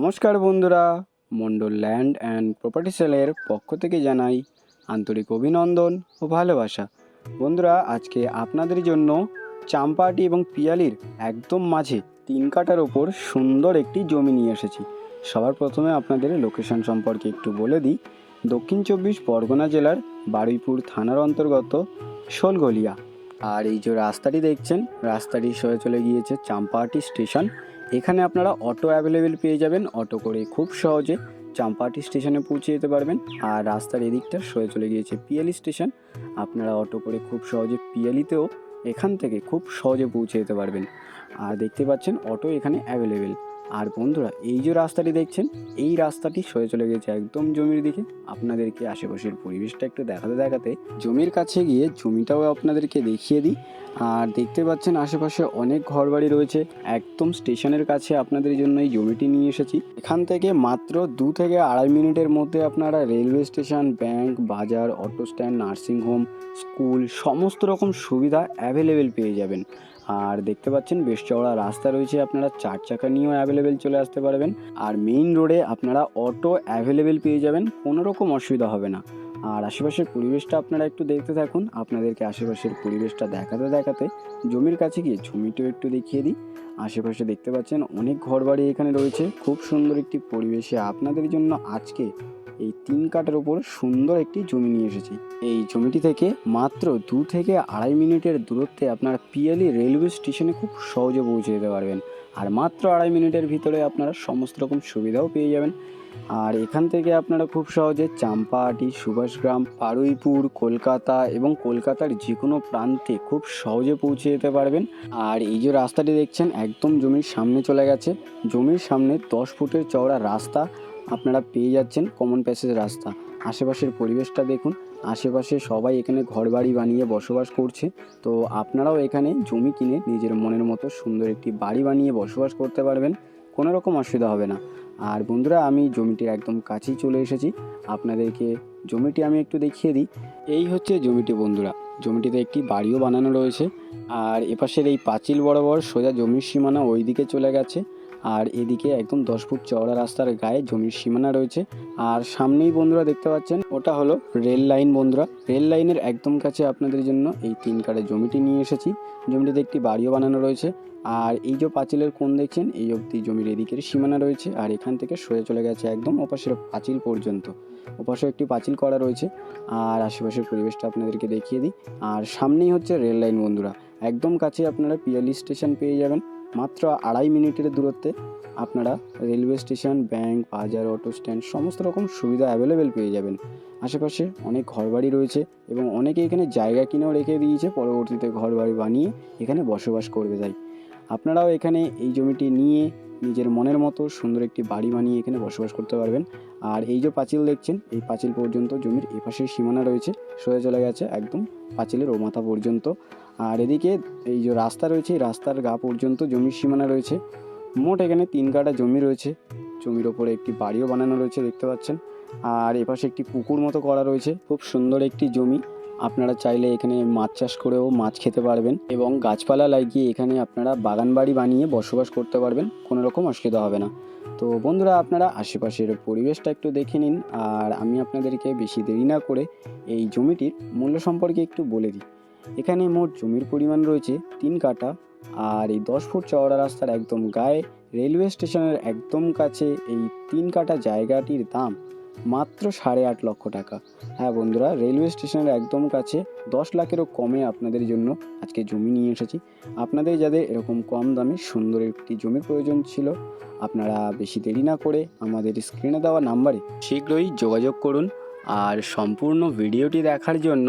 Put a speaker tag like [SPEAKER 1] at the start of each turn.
[SPEAKER 1] নমস্কার বন্ধুরা Mondal land and property সেলের পক্ষ থেকে জানাই আন্তরিক অভিনন্দন ও ভালোবাসা। বন্ধুরা, আজকে আপনাদের জন্য চাম্পাটি এবং পিয়ালির একদম মাঝে তিন কাটার ওপর সুন্দর একটি জমি নিয়ে এসেছি। সবার প্রথমে আপনাদের লোকেশন সম্পর্কে একটু বলে দিই। দক্ষিণ চব্বিশ পরগনা জেলার বারুইপুর থানার অন্তর্গত শোলগলিয়া। আর এই যে রাস্তাটি দেখছেন, রাস্তাটি সয়ে চলে গিয়েছে চাম্পাহাটি স্টেশন। এখানে আপনারা অটো অ্যাভেলেবেল পেয়ে যাবেন, অটো করে খুব সহজে চাম্পাহাটি স্টেশনে পৌঁছে যেতে পারবেন। আর রাস্তার এদিকটা সয়ে চলে গিয়েছে পিয়ালি স্টেশন। আপনারা অটো করে খুব সহজে পিয়ালিতেও এখান থেকে খুব সহজে পৌঁছে যেতে পারবেন। আর দেখতে পাচ্ছেন অটো এখানে অ্যাভেলেবেল। আর বন্ধুরা, এই যে রাস্তাটি দেখছেন, এই রাস্তাটি সয়ে চলে গেছে একদম জমির দিকে। আপনাদেরকে আশেপাশের পরিবেশটা একটু দেখাতে দেখাতে জমির কাছে গিয়ে জমিটাও আপনাদেরকে দেখিয়ে দিই। আর দেখতে পাচ্ছেন, আশেপাশে অনেক ঘরবাড়ি রয়েছে। একদম স্টেশনের কাছে আপনাদের জন্য এই জমিটি নিয়ে এসেছি। এখান থেকে মাত্র দু থেকে আড়াই মিনিটের মধ্যে আপনারা রেলওয়ে স্টেশন, ব্যাংক, বাজার, auto stand nursing home school, সমস্ত রকম সুবিধা অ্যাভেলেবেল পেয়ে যাবেন। আর দেখতে পাচ্ছেন বেশ চওড়া রাস্তা রয়েছে, আপনারা চার চাকা নিয়েও অ্যাভেলেবেল চলে আসতে পারবেন। আর মেইন রোডে আপনারা অটো অ্যাভেলেবেল পেয়ে যাবেন, কোনো রকম অসুবিধা হবে না। আর আশেপাশের পরিবেশটা আপনারা একটু দেখতে থাকুন, আপনাদেরকে আশেপাশের পরিবেশটা দেখাতে দেখাতে জমির কাছে গিয়ে জমিটাও একটু দেখিয়ে দিই। আশেপাশে দেখতে পাচ্ছেন অনেক ঘরবাড়ি এখানে রয়েছে, খুব সুন্দর একটি পরিবেশে। আপনাদের জন্য আজকে এই তিন কাটার উপর সুন্দর একটি জমি নিয়ে এসেছি। এই জমিটি থেকে মাত্র দু থেকে আড়াই মিনিটের দূরত্বে আপনারা পিয়ালি রেলওয়ে স্টেশনে খুব সহজে পৌঁছে যেতে পারবেন। আর মাত্র আড়াই মিনিটের ভিতরে আপনারা সমস্ত রকম সুবিধাও পেয়ে যাবেন। আর এখান থেকে আপনারা খুব সহজে চাম্পাহাটি, সুভাষগ্রাম, পারুইপুর, কলকাতা এবং কলকাতার যে কোনো প্রান্তে খুব সহজে পৌঁছে যেতে পারবেন। আর এই যে রাস্তাটি দেখছেন, একদম জমির সামনে চলে গেছে। জমির সামনে দশ ফুটের চওড়া রাস্তা। আপনারা পেয়ে যাচ্ছেন কমন প্যাসেজ রাস্তা। আশেপাশের পরিবেশটা দেখুন। আশেপাশে সবাই এখানে ঘরবাড়ি বানিয়ে বসবাস করছে। তো আপনারাও এখানে জমি কিনে নিজের মনের মতো সুন্দর একটি বাড়ি বানিয়ে বসবাস করতে পারবেন। কোনো রকম অসুবিধা হবে না। আর বন্ধুরা, আমি জমিটির একদম কাছেই চলে এসেছি। আপনাদেরকে জমিটি আমি একটু দেখিয়ে দিই। এই হচ্ছে জমিটি বন্ধুরা। জমিটিতে একটি বাড়িও বানানো রয়েছে। আর এপাশের এই পাঁচিল বরাবর সোজা জমির সীমানা ওই দিকে চলে গেছে। আর এদিকে একদম দশ ফুট চওড়া রাস্তার গায়ে জমির সীমানা রয়েছে। আর সামনেই বন্ধুরা দেখতে পাচ্ছেন, ওটা হলো রেল লাইন বন্ধুরা। রেল লাইনের একদম কাছে আপনাদের জন্য এই তিন কাঠের জমিটি নিয়ে এসেছি। জমিটিতে একটি বাড়িও বানানো রয়েছে। আর এই যে পাঁচিলের কোণ দেখছেন, এই অবধি জমির এদিকের সীমানা রয়েছে। আর এখান থেকে সরে চলে গেছে একদম ওপাশের পাঁচিল পর্যন্ত। ওপাশে একটি পাঁচিল করা রয়েছে। আর আশেপাশের পরিবেশটা আপনাদেরকে দেখিয়ে দিই। আর সামনেই হচ্ছে রেল লাইন বন্ধুরা। একদম কাছে আপনারা পিয়ালি স্টেশন পেয়ে যাবেন। মাত্র আড়াই মিনিটের দূরত্বে আপনারা রেলওয়ে স্টেশন, ব্যাংক, বাজার, অটো স্ট্যান্ড সমস্ত রকম সুবিধা অ্যাভেলেবেল পেয়ে যাবেন। আশেপাশে অনেক ঘরবাড়ি রয়েছে এবং অনেকে এখানে জায়গা কিনেও রেখে দিয়েছে, পরবর্তীতে ঘরবাড়ি বানিয়ে এখানে বসবাস করবে তাই। আপনারাও এখানে এই জমিটি নিয়ে নিজের মনের মতো সুন্দর একটি বাড়ি বানিয়ে এখানে বসবাস করতে পারবেন। আর এই যে পাঁচিল দেখছেন, এই পাঁচিল পর্যন্ত জমির এপাশের সীমানা রয়েছে সরে চলে গেছে একদম পাঁচিলের ও মাথা পর্যন্ত। আর এদিকে এই যে রাস্তা রয়েছে, এই রাস্তার গা পর্যন্ত জমির সীমানা রয়েছে। মোট এখানে তিন কাটা জমি রয়েছে। জমির ওপরে একটি বাড়িও বানানো রয়েছে, দেখতে পাচ্ছেন। আর এপাশে একটি পুকুর মতো করা রয়েছে। খুব সুন্দর একটি জমি। আপনারা চাইলে এখানে মাছ চাষ করেও মাছ খেতে পারবেন এবং গাছপালা লাগিয়ে এখানে আপনারা বাগান বাড়ি বানিয়ে বসবাস করতে পারবেন। কোনো রকম অসুবিধা হবে না। তো বন্ধুরা, আপনারা আশেপাশের পরিবেশটা একটু দেখে নিন। আর আমি আপনাদেরকে বেশি দেরি না করে এই জমিটির মূল্য সম্পর্কে একটু বলে দিই। এখানে মোট জমির পরিমাণ রয়েছে তিন কাটা আর এই দশ ফুট চওড়া রাস্তার একদম গায়ে রেলওয়ে স্টেশনের একদম কাছে এই তিন কাটা জায়গাটির দাম মাত্র সাড়ে আট লক্ষ টাকা। হ্যাঁ বন্ধুরা, রেলওয়ে স্টেশনের একদম কাছে দশ লাখেরও কমে আপনাদের জন্য আজকে জমি নিয়ে এসেছি। আপনাদের যাদের এরকম কম দামে সুন্দর একটি জমির প্রয়োজন ছিল, আপনারা বেশি দেরি না করে আমাদের স্ক্রিনে দেওয়া নাম্বারে শীঘ্রই যোগাযোগ করুন আর সম্পূর্ণ ভিডিওটি দেখার জন্য